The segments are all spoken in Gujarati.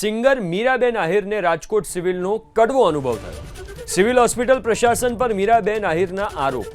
સિંગર મીરાબેન આહિરને રાજકોટ સિવિલનો કડવો અનુભવ થયો. સિવિલ હોસ્પિટલ પ્રશાસન પર મીરાબેન આહિરના આરોપ.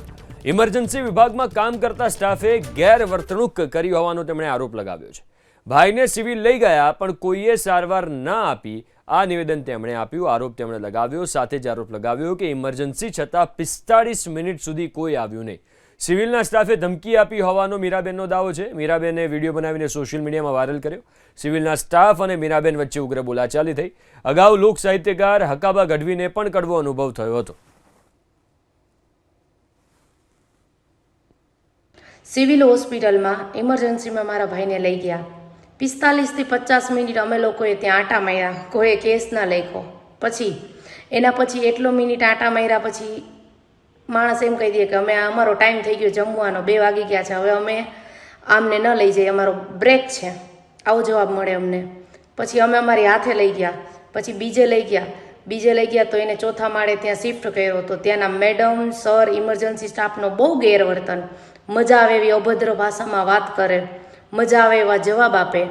ઇમરજન્સી વિભાગમાં કામ કરતા સ્ટાફે ગેરવર્તણૂક કરી હોવાનો તેમણે આરોપ લગાવ્યો છે. ભાઈને સિવિલ લઈ ગયા, પણ કોઈએ સારવાર ના આપી, આ નિવેદન તેમણે આપ્યું. આરોપ તેમણે લગાવ્યો, સાથે જ આરોપ લગાવ્યો કે ઇમરજન્સી છતાં પિસ્તાળીસ મિનિટ સુધી કોઈ આવ્યું નહીં. સિવિલના સ્ટાફે ધમકી આપી હોવાનો મીરાબેનનો દાવો છે. મીરાબેને વીડિયો બનાવીને સોશિયલ મીડિયામાં વાયરલ કર્યો. સિવિલના સ્ટાફ અને મીરાબેન વચ્ચે ઉગ્ર બોલાચાલી થઈ. અગાઉ લોક સાહિત્યકાર હકાબા ગઢવીને પણ કડવો અનુભવ થયો હતો. સિવિલ હોસ્પિટલમાં ઇમરજન્સીમાં મારા ભાઈને લઈ ગયા. પિસ્તાલીસથી પચાસ મિનિટ અમે લોકોએ ત્યાં આટા માર્યા. કોઈએ કેસ ના લખ્યો. પછી, એના પછી એટલો મિનિટ આટા માર્યા પછી માણસ એમ કહી દે કે અમે અમારો ટાઈમ થઈ ગયો જમવાનો, બે વાગી ગયા છે. હવે અમે આમને ન લઈ જઈએ, અમારો બ્રેક છે. આવો જવાબ મળે અમને. પછી અમે અમારી હાથે લઈ ગયા. પછી બીજે લઈ ગયા. બીજે લઈ ગયા તો એને ચોથા માળે ત્યાં શિફ્ટ કર્યો તો ત્યાંના મેડમ સર ઇમરજન્સી સ્ટાફનો બહુ ગેરવર્તન. મજા આવે એવી અભદ્ર ભાષામાં વાત કરે. મજા આવે એવા જવાબ આપે.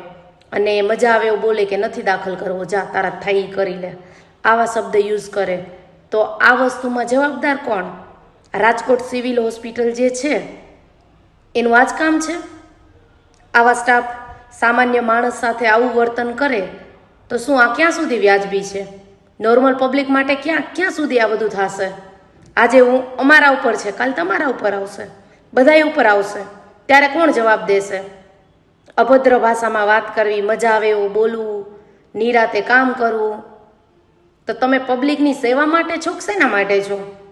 અને મજા આવે એવું બોલે કે નથી દાખલ કરવો, જા, તારા થાય ઈ કરી લે. આવા શબ્દ યુઝ કરે. તો આ વસ્તુમાં જવાબદાર કોણ? રાજકોટ સિવિલ હોસ્પિટલ જે છે, એનું આ જ કામ છે. આવા સ્ટાફ સામાન્ય માણસ સાથે આવું વર્તન કરે, તો શું આ ક્યાં સુધી વ્યાજબી છે? નોર્મલ પબ્લિક માટે ક્યાં ક્યાં સુધી આ બધું થશે? આજે હું અમારા ઉપર છે, કાલ તમારા ઉપર આવશે. બધાય ઉપર આવશે. ત્યારે કોણ જવાબ દેશે? અભદ્ર ભાષામાં વાત કરવી, મજા આવે એવું બોલવું, નિરાતે કામ કરવું. તો તમે પબ્લિકની સેવા માટે છો કે શેના માટે છો?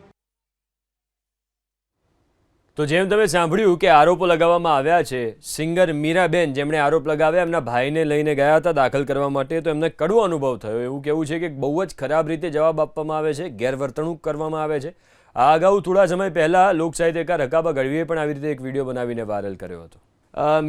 તો જેમ તમે સાંભળ્યું કે આરોપો લગાવવામાં આવ્યા છે, સિંગર મીરાબેન જેમણે આરોપ લગાવ્યા, એમના ભાઈને લઈને ગયા હતા દાખલ કરવા માટે, તો એમને કડવો અનુભવ થયો. એવું કેવું છે કે બહુ જ ખરાબ રીતે જવાબ આપવામાં આવે છે, ગેરવર્તણૂક કરવામાં આવે છે. આ અગાઉ થોડા સમય પહેલાં લોકસાહિત્યકાર હકાબા ગઢવીએ પણ આવી રીતે એક વીડિયો બનાવીને વાયરલ કર્યો હતો.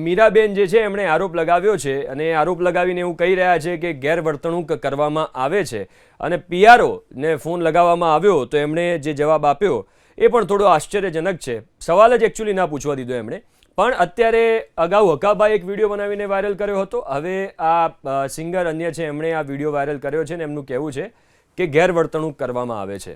મીરાબેન જે છે, એમણે આરોપ લગાવ્યો છે અને આરોપ લગાવીને એવું કહી રહ્યા છે કે ગેરવર્તણૂક કરવામાં આવે છે. અને પીઆરઓને ફોન લગાવવામાં આવ્યો તો એમણે જે જવાબ આપ્યો એ પણ થોડો આશ્ચર્યજનક છે. સવાલ જ એકચ્યુઅલી ના પૂછવા દીધો એમણે. પણ અત્યારે અગાઉ હકાભાઈ એક વીડિયો બનાવીને વાયરલ કર્યો હતો. હવે આ સિંગર અન્ય છે, એમણે આ વીડિયો વાયરલ કર્યો છે ને એમનું કહેવું છે કે ગેરવર્તણૂક કરવામાં આવે છે.